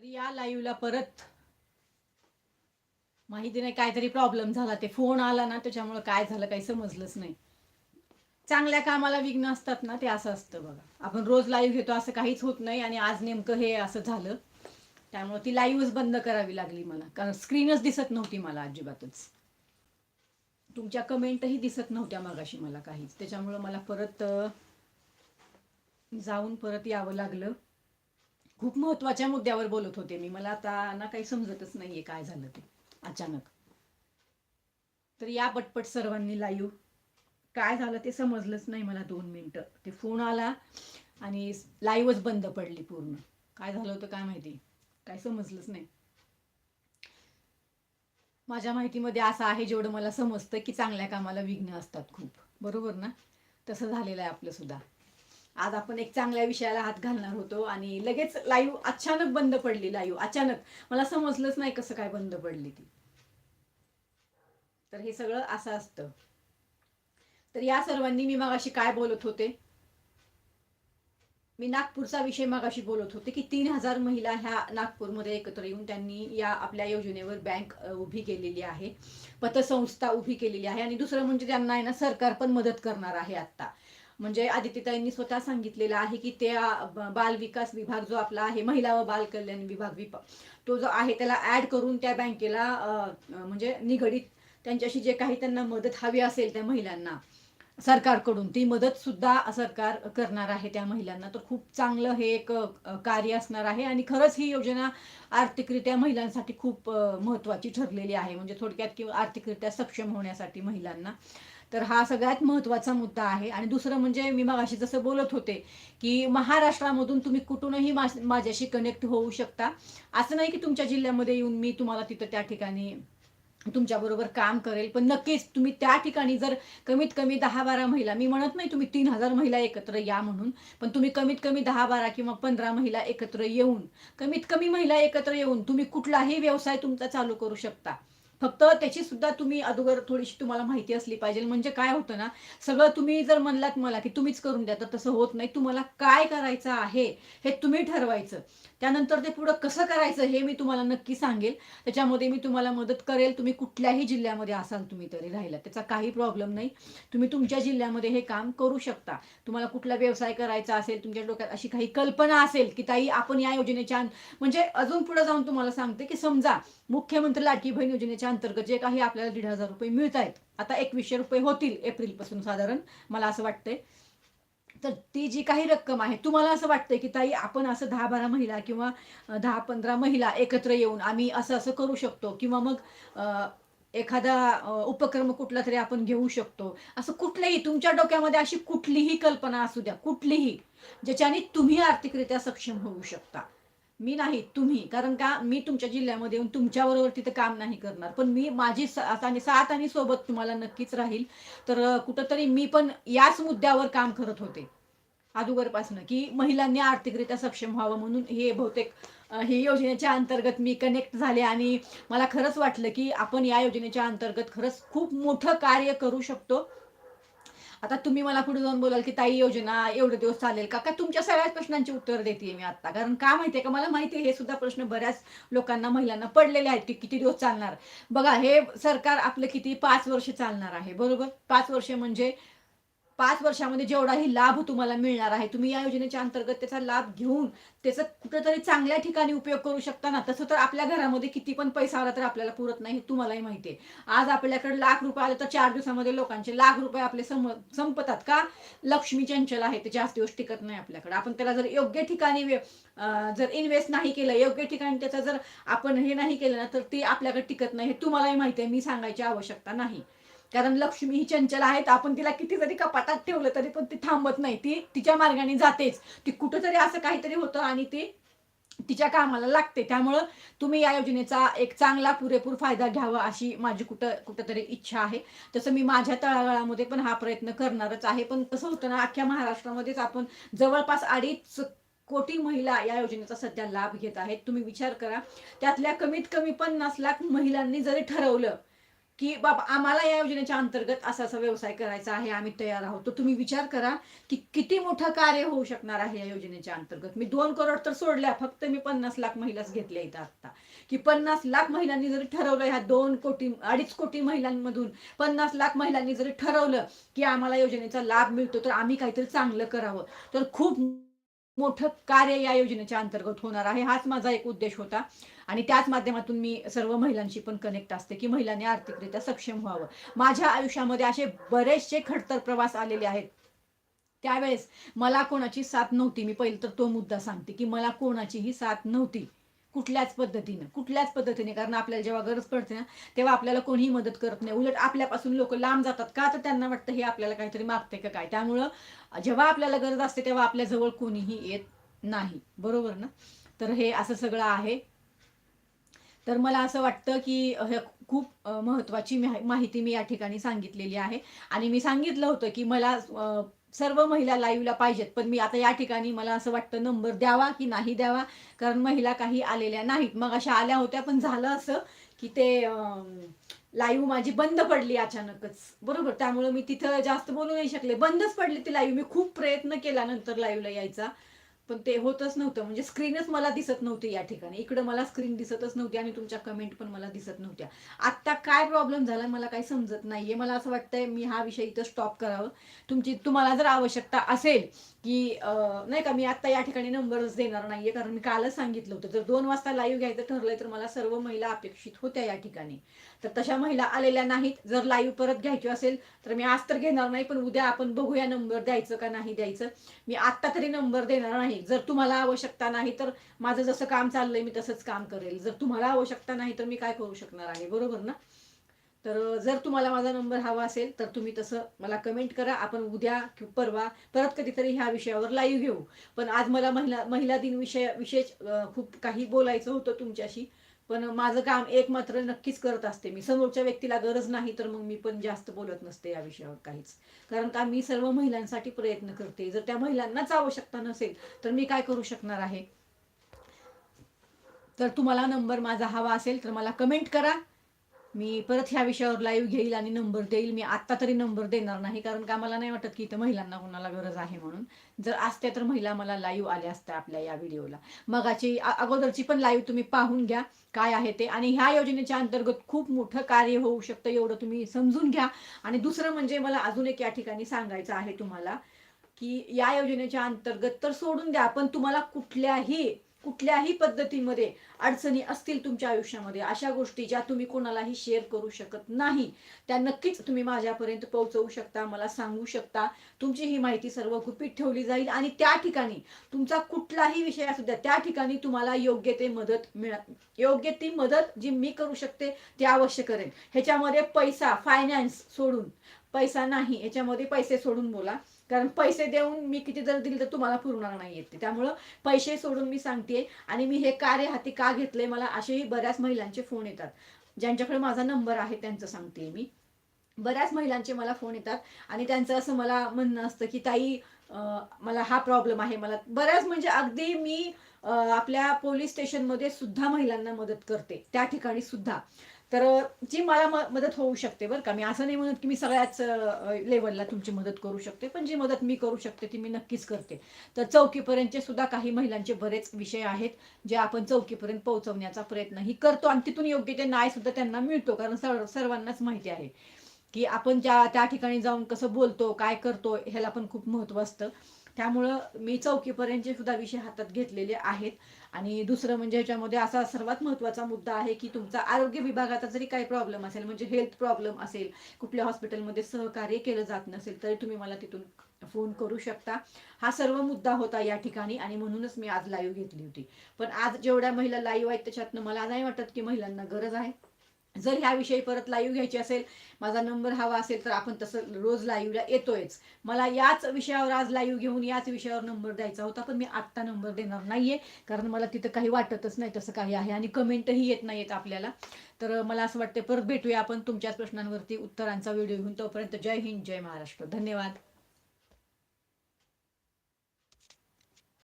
तर या लाईव्हला परत. माहिती नाही काहीतरी प्रॉब्लेम झाला. ते फोन आला ना त्याच्यामुळे काय झालं काही समजलंच नाही. चांगल्या कामाला विघ्न असतात ना ते असं असतं बघा. आपण रोज लाईव्ह घेतो असं काहीच होत नाही आणि आज नेमकं हे असं झालं. त्यामुळे ती लाईव्हच बंद करावी लागली मला. कारण स्क्रीनच दिसत नव्हती मला अजिबातच. तुमच्या कमेंटही दिसत नव्हत्या मागाशी मला काहीच. त्याच्यामुळं मला परत जाऊन परत यावं लागलं. खूप महत्त्वाच्या मुद्द्यावर बोलत होते मी. मला आता ना काही समजतच नाहीये काय झालं ते. अचानक. तर या पटपट सर्वांनी लाईव्ह काय झालं ते समजलंच नाही मला दोन मिनटं. ते फोन आला आणि लाईव्हच बंद पडली पूर्ण. काय झालं होतं काय माहिती? काय समजलंच नाही. माझ्या माहितीमध्ये असं आहे जेवढं मला समजतं की चांगल्या कामाला विघ्न असतात खूप. बरोबर ना? तसं झालेलं आहे आपलं सुद्धा. आज आपण एक चांगल्या विषयाला हात घालणार होतो आणि लगेच लाईव्ह अचानक बंद पडली लाईव्ह अचानक. मला समजलंच नाही कसं काय बंद पडली ती. तर हे सगळं असं असतं. तर या सर्वांनी मी मगाशी काय बोलत होते? मी नागपूरचा विषय मागाशी बोलत होते की तीन हजार महिला ह्या नागपूरमध्ये एकत्र येऊन त्यांनी या आपल्या योजनेवर बँक उभी केलेली आहे. पतसंस्था उभी केलेली आहे आणि दुसरं म्हणजे त्यांना आहे ना सरकार पण मदत करणार आहे आता म्हणजे आदित्यताईंनी स्वतः सांगितलेलं आहे की ते बाल विकास विभाग जो आपला आहे महिला व बाल कल्याण विभाग विप तो जो आहे त्याला ऍड करून त्या बँकेला म्हणजे निगडीत त्यांच्याशी जे काही त्यांना मदत हवी असेल त्या महिलांना सरकारकडून ती मदत सुद्धा सरकार करणार आहे त्या महिलांना. तर खूप चांगलं हे एक कार्य असणार आहे आणि खरंच ही योजना आर्थिकरित्या महिलांसाठी खूप महत्वाची ठरलेली आहे. म्हणजे थोडक्यात किंवा आर्थिकरित्या सक्षम होण्यासाठी महिलांना. तर हा सगळ्यात महत्त्वाचा मुद्दा आहे. आणि दुसरं म्हणजे मी मगाशी जसं बोलत होते की महाराष्ट्रामधून तुम्ही कुठूनही माझ्याशी कनेक्ट होऊ शकता. असं नाही की तुमच्या जिल्ह्यामध्ये येऊन मी तुम्हाला तिथं त्या ठिकाणी तुमच्याबरोबर काम करेल. पण नक्कीच तुम्ही त्या ठिकाणी जर कमीत कमी दहा बारा महिला मी म्हणत नाही तुम्ही तीन हजार महिला एकत्र या म्हणून पण तुम्ही कमीत कमी दहा बारा किंवा पंधरा महिला एकत्र येऊन कमीत कमी महिला एकत्र येऊन तुम्ही कुठलाही व्यवसाय तुमचा चालू करू शकता. फक्त त्याची सुद्धा तुम्ही अगोदर थोडीशी तुम्हाला माहिती असली पाहिजे. म्हणजे काय होतं ना सगळं तुम्ही जर म्हणलात मला की तुम्हीच करून द्या तर तसं होत नाही. तुम्हाला काय करायचं आहे हे तुम्ही ठरवायचं. त्यानंतर ते पुढं कसं करायचं हे मी तुम्हाला नक्की सांगेल. त्याच्यामध्ये मी तुम्हाला मदत करेल. तुम्ही कुठल्याही जिल्ह्यामध्ये असाल तुम्ही तरी राहिला त्याचा काही प्रॉब्लेम नाही. तुम्ही तुमच्या जिल्ह्यामध्ये हे काम करू शकता. तुम्हाला कुठला व्यवसाय करायचा असेल तुमच्या डोक्यात अशी काही कल्पना असेल की ताई आपण या योजनेच्या म्हणजे अजून पुढे जाऊन तुम्हाला सांगते की समजा मुख्यमंत्री लाडकी बहीण योजनेच्या अंतर्गत जे काही आपल्याला दीड हजार रुपये मिळत आहेत आता एकवीसशे रुपये होतील एप्रिलपासून साधारण मला असं वाटतंय. तर ती जी काही रक्कम आहे तुम्हाला असं वाटतंय की ताई आपण असं दहा बारा महिला किंवा दहा पंधरा महिला एकत्र येऊन आम्ही असं असं करू शकतो किंवा मग एखादा उपक्रम कुठला तरी आपण घेऊ शकतो. असं कुठलंही तुमच्या डोक्यामध्ये अशी कुठलीही कल्पना असू द्या कुठलीही ज्याच्याने तुम्ही आर्थिकरित्या सक्षम होऊ शकता. मी नाही तुम्ही. कारण का मी तुमच्या जिल्ह्यामध्ये येऊन तुमच्याबरोबर तिथे काम नाही करणार. पण मी माझी साथ आणि साथ आणि सोबत तुम्हाला नक्कीच राहील. तर कुठंतरी मी पण याच मुद्द्यावर काम करत होते. अगोदरपासनं की महिलांनी आर्थिकरित्या सक्षम व्हावं म्हणून हे बहुतेक हे योजनेच्या अंतर्गत मी कनेक्ट झाले आणि मला खरंच वाटलं की आपण या योजनेच्या अंतर्गत खरंच खूप मोठं कार्य करू शकतो. आता तुम्ही मला पुढे जाऊन बोलाल की ताई योजना एवढे दिवस चालेल का? का तुमच्या सगळ्याच प्रश्नांची उत्तर देते मी आता? कारण का माहितीये का? मला माहितीये हे सुद्धा प्रश्न बऱ्याच लोकांना महिलांना पडलेले आहेत की किती दिवस चालणार. बघा हे सरकार आपलं किती? पाच वर्ष चालणार आहे बरोबर? पाच वर्ष म्हणजे पाच वर्षामध्ये जेवढाही लाभ तुम्हाला मिळणार आहे तुम्ही या योजनेच्या अंतर्गत त्याचा लाभ घेऊन त्याचा कुठेतरी चांगल्या ठिकाणी उपयोग करू शकता ना तसं तर आपल्या घरामध्ये किती पण पैसा आला तर आपल्याला पुरत नाही हे तुम्हालाही माहिती आहे. आज आपल्याकडे लाख रुपये आले तर चार दिवसामध्ये लोकांचे लाख रुपये आपले सम संपतात का? लक्ष्मी चंचल आहे ते जास्त दिवस टिकत नाही आपल्याकडे. आपण त्याला जर योग्य ठिकाणी जर इन्व्हेस्ट नाही केलं योग्य ठिकाणी त्याचा जर आपण हे नाही केलं ना तर ते आपल्याकडे टिकत नाही हे तुम्हालाही माहिती आहे मी सांगायची आवश्यकता नाही. कारण लक्ष्मी ही चंचल आहे तर आपण तिला किती जरी कपाटात ठेवलं तरी पण ती थांबत नाही. ती तिच्या मार्गाने जातेच. ती कुठंतरी असं काहीतरी होतं आणि ती तिच्या कामाला लागते. त्यामुळं तुम्ही या योजनेचा एक चांगला पुरेपूर फायदा घ्यावा अशी माझी कुठं कुठंतरी इच्छा आहे. तसं मी माझ्या तळागाळामध्ये पण हा प्रयत्न करणारच आहे. पण कसं होतं ना अख्ख्या महाराष्ट्रामध्येच आपण जवळपास अडीच कोटी महिला या योजनेचा सध्या लाभ घेत आहेत. तुम्ही विचार करा त्यातल्या कमीत कमी पन्नास लाख महिलांनी जरी ठरवलं की बाबा आम्हाला या योजनेच्या अंतर्गत असा असा व्यवसाय करायचा आहे आम्ही तयार आहोत. तर तुम्ही विचार करा की किती मोठं कार्य होऊ शकणार आहे या योजनेच्या अंतर्गत? मी दोन करोड तर सोडल्या फक्त मी पन्नास लाख महिलाच घेतल्या इथं आता की पन्नास लाख महिलांनी जरी ठरवलं ह्या दोन कोटी अडीच कोटी महिलांमधून पन्नास लाख महिलांनी जरी ठरवलं की आम्हाला योजनेचा लाभ मिळतो तर आम्ही काहीतरी चांगलं करावं. तर खूप मोठं कार्य या योजनेच्या अंतर्गत होणार आहे. हाच माझा एक उद्देश होता. आणि त्याच माध्यमातून मी सर्व महिलांशी पण कनेक्ट असते की महिलांनी आर्थिकरित्या सक्षम व्हावं. माझ्या आयुष्यामध्ये असे बरेचसे खडतर प्रवास आलेले आहेत. त्यावेळेस मला कोणाची साथ नव्हती. मी पहिलं तर तो मुद्दा सांगते की मला कोणाचीही साथ नव्हती. कुठल्याच पद्धतीनं कुठल्याच पद्धतीने. कारण आपल्याला जेव्हा गरज पडते ना तेव्हा आपल्याला कोणीही मदत करत नाही. उलट आपल्यापासून लोक लांब जातात. का तर त्यांना वाटतं हे आपल्याला काहीतरी मागते का काय? त्यामुळं जेव्हा आपल्याला गरज असते तेव्हा आपल्या जवळ कोणीही येत नाही. बरोबर ना? तर हे असं सगळं आहे. तर मला असं वाटतं की हे खूप महत्वाची महत्त्वाची माहिती मी या ठिकाणी सांगितलेली आहे. आणि मी सांगितलं होतं की मला सर्व महिला लाईव्हला पाहिजेत. पण मी आता या ठिकाणी मला असं वाटतं नंबर द्यावा की नाही द्यावा? कारण महिला काही आलेल्या नाहीत. मग अशा आल्या होत्या पण झालं असं की ते लाईव्ह माझी बंद पडली अचानकच. बरोबर? त्यामुळे मी तिथं जास्त बोलू नाही शकले. बंदच पडली ती लाईव्ह मी खूप प्रयत्न केला नंतर लाईव्हला यायचा. पण ते होतच नव्हतं. म्हणजे स्क्रीनच मला दिसत नव्हती या ठिकाणी. इकडं मला स्क्रीन दिसतच नव्हती आणि तुमच्या कमेंट पण मला दिसत नव्हत्या. आत्ता काय प्रॉब्लेम झाला मला काही समजत नाहीये. मला असं वाटतंय मी हा विषय इथं स्टॉप करावं. तुमची तुम्हाला जर आवश्यकता असेल की नाही का मी आत्ता या ठिकाणी नंबरच देणार नाहीये. कारण मी कालच सांगितलं होतं. जर दोन वाजता लाईव्ह घ्यायचं ठरलंय तर मला सर्व महिला अपेक्षित होत्या या ठिकाणी. तर तशा महिला आलेल्या नाहीत. जर लाईव्ह परत घ्यायची असेल तर मी आज तर घेणार नाही पण उद्या आपण बघूया नंबर द्यायचं का नाही द्यायचं. मी आत्ता तरी नंबर देणार नाही. जर तुम्हाला आवश्यकता नाही तर माझं जसं काम चाललंय मी तसंच काम करेल. जर तुम्हाला आवश्यकता नाही तर मी काय करू शकणार आहे? बरोबर ना? तर जर तुम्हाला माझा नंबर हवा असेल तर तुम्ही तसं मला कमेंट करा. आपण उद्या किंवा परवा परत कधीतरी ह्या विषयावर लाईव्ह घेऊ. पण आज मला महिला महिला दिन विषय विशेष खूप काही बोलायचं होतं तुमच्याशी. पण माझं काम एक मात्र नक्कीच करत असते. मी समोरच्या व्यक्तीला गरज नाही तर मग मी पण जास्त बोलत नसते या विषयावर काहीच. कारण का मी सर्व महिलांसाठी प्रयत्न करते. जर त्या महिलांनाच आवश्यकता नसेल तर मी काय करू शकणार आहे? तर तुम्हाला नंबर माझा हवा असेल तर मला कमेंट करा. मी परत ह्या विषयावर लाईव्ह घेईल आणि नंबर देईल. मी आत्ता तरी नंबर देणार नाही कारण का मला नाही वाटत की इथं महिलांना कोणाला गरज आहे म्हणून. जर असत्या तर महिला मला लाईव्ह आल्या असत्या आपल्या या व्हिडिओला मगाची अगोदरची पण लाईव्ह तुम्ही पाहून घ्या काय आहे ते. आणि ह्या योजनेच्या अंतर्गत खूप मोठं कार्य होऊ शकतं एवढं तुम्ही समजून घ्या. आणि दुसरं म्हणजे मला अजून एक या ठिकाणी सांगायचं आहे तुम्हाला की या योजनेच्या अंतर्गत तर सोडून द्या पण तुम्हाला कुठल्याही कुठल्याही पद्धतीमध्ये अडचणी असतील तुमच्या आयुष्यामध्ये अशा गोष्टी ज्या तुम्ही कोणालाही शेअर करू शकत नाही त्या नक्कीच तुम्ही माझ्यापर्यंत पोहोचवू शकता मला सांगू शकता. तुमची ही माहिती सर्व गुपित ठेवली जाईल आणि त्या ठिकाणी तुमचा कुठलाही विषय असू द्या त्या ठिकाणी तुम्हाला योग्य ते मदत मिळ योग्य ती मदत जी मी करू शकते ती अवश्य करेन. ह्याच्यामध्ये पैसा फायनान्स सोडून पैसा नाही ह्याच्यामध्ये पैसे सोडून बोला. कारण पैसे देऊन मी किती जर दिले तर तुम्हाला पुरणार नाही येते त्यामुळं पैसे सोडून मी सांगते आणि मी हे कार्य हाती का घेतले मला असेही बऱ्याच महिलांचे फोन येतात. ज्यांच्याकडे माझा नंबर आहे त्यांचं सांगते मी. बऱ्याच महिलांचे मला फोन येतात आणि त्यांचं असं मला म्हणणं असतं की ताई मला हा प्रॉब्लेम आहे. मला बऱ्याच म्हणजे अगदी मी आपल्या पोलीस स्टेशनमध्ये सुद्धा महिलांना मदत करते. त्या ठिकाणी सुद्धा. तर जी मला म- मदत होऊ शकते बरं का. मी असं नाही म्हणत की मी सगळ्याच लेवलला तुमची मदत करू शकते. पण जी मदत मी करू शकते ती मी नक्कीच करते. तर चौकीपर्यंतचे सुद्धा काही महिलांचे बरेच विषय आहेत जे आपण चौकीपर्यंत पोहोचवण्याचा प्रयत्नही करतो आणि तिथून योग्य ते न्याय सुद्धा त्यांना मिळतो. कारण सर्व सर्वांनाच माहिती आहे की आपण ज्या त्या ठिकाणी जाऊन कसं बोलतो काय करतो ह्याला पण खूप महत्त्व असतं. त्यामुळं मी चौकीपर्यंतचे सुद्धा विषय हातात घेतलेले आहेत. आणि दुसरं म्हणजे याच्यामध्ये असा सर्वात महत्त्वाचा मुद्दा आहे की तुमचा आरोग्य विभागाचा जरी काही प्रॉब्लेम असेल म्हणजे हेल्थ प्रॉब्लेम असेल कुठल्या हॉस्पिटलमध्ये सहकार्य केलं जात नसेल तरी तुम्ही मला तिथून फोन करू शकता. हा सर्व मुद्दा होता या ठिकाणी आणि म्हणूनच मी आज लाईव्ह घेतली होती. पण आज जेवढ्या महिला लाईव्ह आहेत त्याच्यातनं मला नाही वाटत की महिलांना गरज आहे. जर ह्याविषयी परत लाईव्ह घ्यायची असेल माझा नंबर हवा असेल तर आपण तसं रोज लाईव्हला येतोयच. मला याच विषयावर आज लाईव्ह घेऊन याच विषयावर नंबर द्यायचा होता पण मी आत्ता नंबर देणार नाहीये कारण मला तिथं काही वाटतच नाही तसं काही आहे आणि कमेंटही येत नाहीत आपल्याला. तर मला असं वाटतं परत भेटूया आपण तुमच्याच प्रश्नांवरती उत्तरांचा व्हिडिओ घेऊन. तोपर्यंत जय हिंद जय महाराष्ट्र. धन्यवाद.